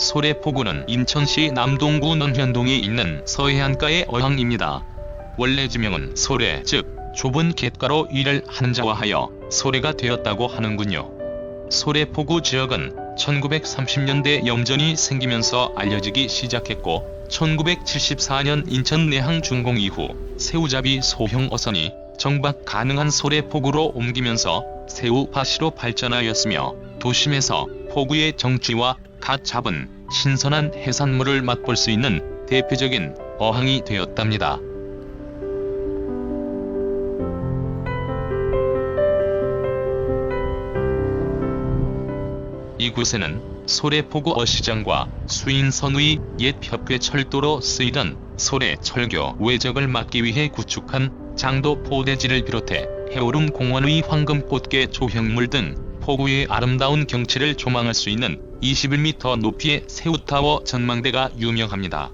소래포구는 인천시 남동구 논현동에 있는 서해안가의 어항입니다. 원래 지명은 소래 즉 좁은 갯가로 일을 하는 자와 하여 소래가 되었다고 하는군요. 소래포구 지역은 1930년대 염전이 생기면서 알려지기 시작했고 1974년 인천 내항 준공 이후 새우잡이 소형 어선이 정박 가능한 소래포구로 옮기면서 새우밭이로 발전하였으며 도심에서 포구의 정취와 갓 잡은 신선한 해산물을 맛볼 수 있는 대표적인 어항이 되었답니다. 이곳에는 소래포구 어시장과 수인선의 옛 협괴철도로 쓰이던 소래 철교 외적을 막기 위해 구축한 장도 포대지를 비롯해 해오름 공원의 황금꽃게 조형물 등 포구의 아름다운 경치를 조망할 수 있는 21m 높이의 새우타워 전망대가 유명합니다.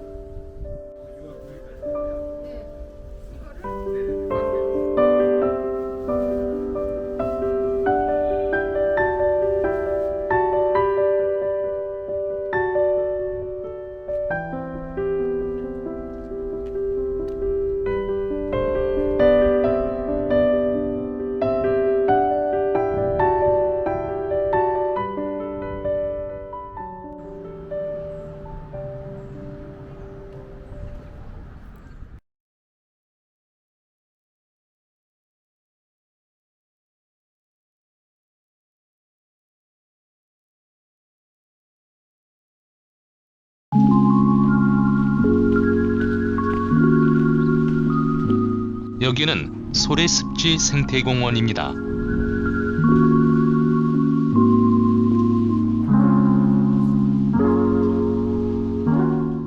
여기는 소래습지 생태공원입니다.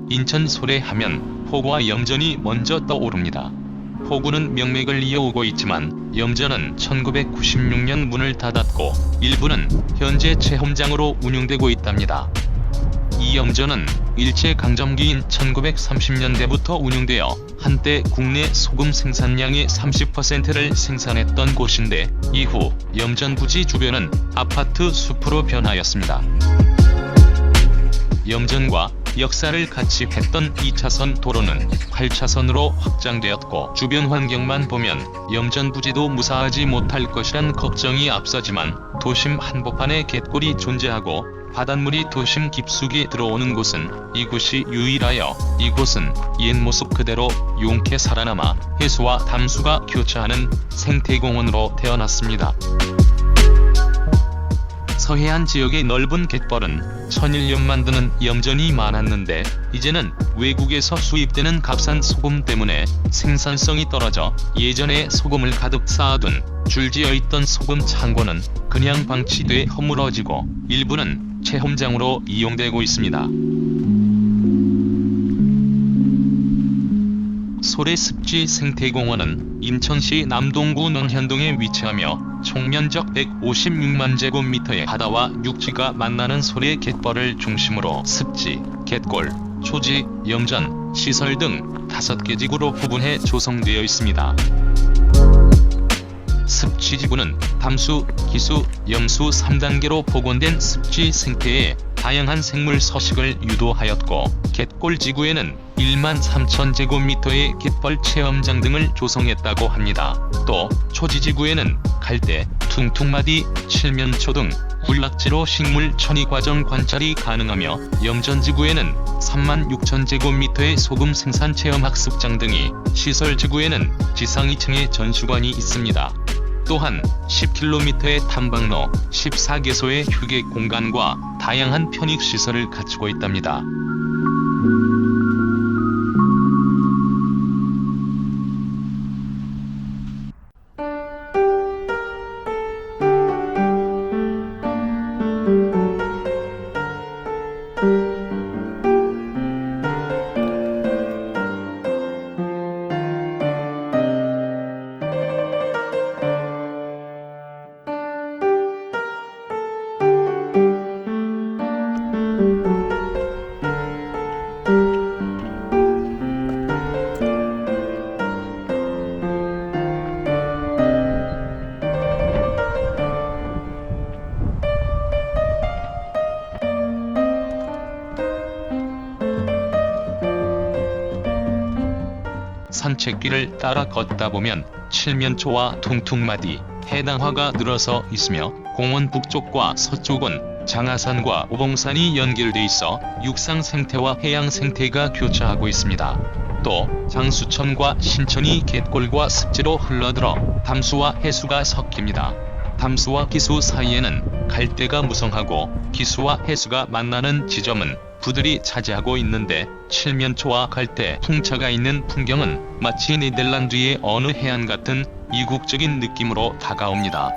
인천 소래하면 포구와 염전이 먼저 떠오릅니다. 포구는 명맥을 이어오고 있지만 염전은 1996년 문을 닫았고 일부는 현재 체험장으로 운영되고 있답니다. 이 염전은 일제강점기인 1930년대부터 운영되어 한때 국내 소금 생산량의 30%를 생산했던 곳인데 이후 염전 부지 주변은 아파트 숲으로 변하였습니다. 염전과 역사를 같이 했던 2차선 도로는 8차선으로 확장되었고 주변 환경만 보면 염전 부지도 무사하지 못할 것이란 걱정이 앞서지만 도심 한복판에 갯골이 존재하고 바닷물이 도심 깊숙이 들어오는 곳은 이곳이 유일하여 이곳은 옛 모습 그대로 용케 살아남아 해수와 담수가 교차하는 생태공원으로 태어났습니다. 서해안 지역의 넓은 갯벌은 천일염 만드는 염전이 많았는데 이제는 외국에서 수입되는 값싼 소금 때문에 생산성이 떨어져 예전에 소금을 가득 쌓아둔 줄지어 있던 소금 창고는 그냥 방치돼 허물어지고 일부는 체험장으로 이용되고 있습니다. 소래습지 생태공원은 인천시 남동구 논현동에 위치하며 총면적 156만 제곱미터의 바다와 육지가 만나는 소래 갯벌을 중심으로 습지, 갯골, 초지, 염전, 시설 등 다섯 개 지구로 구분해 조성되어 있습니다. 습지 지구는 담수, 기수, 염수 3단계로 복원된 습지 생태에 다양한 생물 서식을 유도하였고 갯골 지구에는 1만 3천 제곱미터의 갯벌 체험장 등을 조성했다고 합니다. 또 초지지구에는 갈대, 퉁퉁마디, 칠면초 등 군락지로 식물 천이 과정 관찰이 가능하며 염전지구에는 3만 6천 제곱미터의 소금 생산 체험 학습장 등이 시설지구에는 지상 2층에 전시관이 있습니다. 또한 10km의 탐방로, 14개소의 휴게 공간과 다양한 편익 시설을 갖추고 있답니다. 산책길을 따라 걷다 보면 칠면초와 퉁퉁마디, 해당화가 늘어서 있으며 공원 북쪽과 서쪽은 장하산과 오봉산이 연결돼 있어 육상 생태와 해양 생태가 교차하고 있습니다. 또 장수천과 신천이 갯골과 습지로 흘러들어 담수와 해수가 섞입니다. 담수와 기수 사이에는 갈대가 무성하고 기수와 해수가 만나는 지점은 부들이 차지하고 있는데 칠면초와 갈대 풍차가 있는 풍경은 마치 네덜란드의 어느 해안 같은 이국적인 느낌으로 다가옵니다.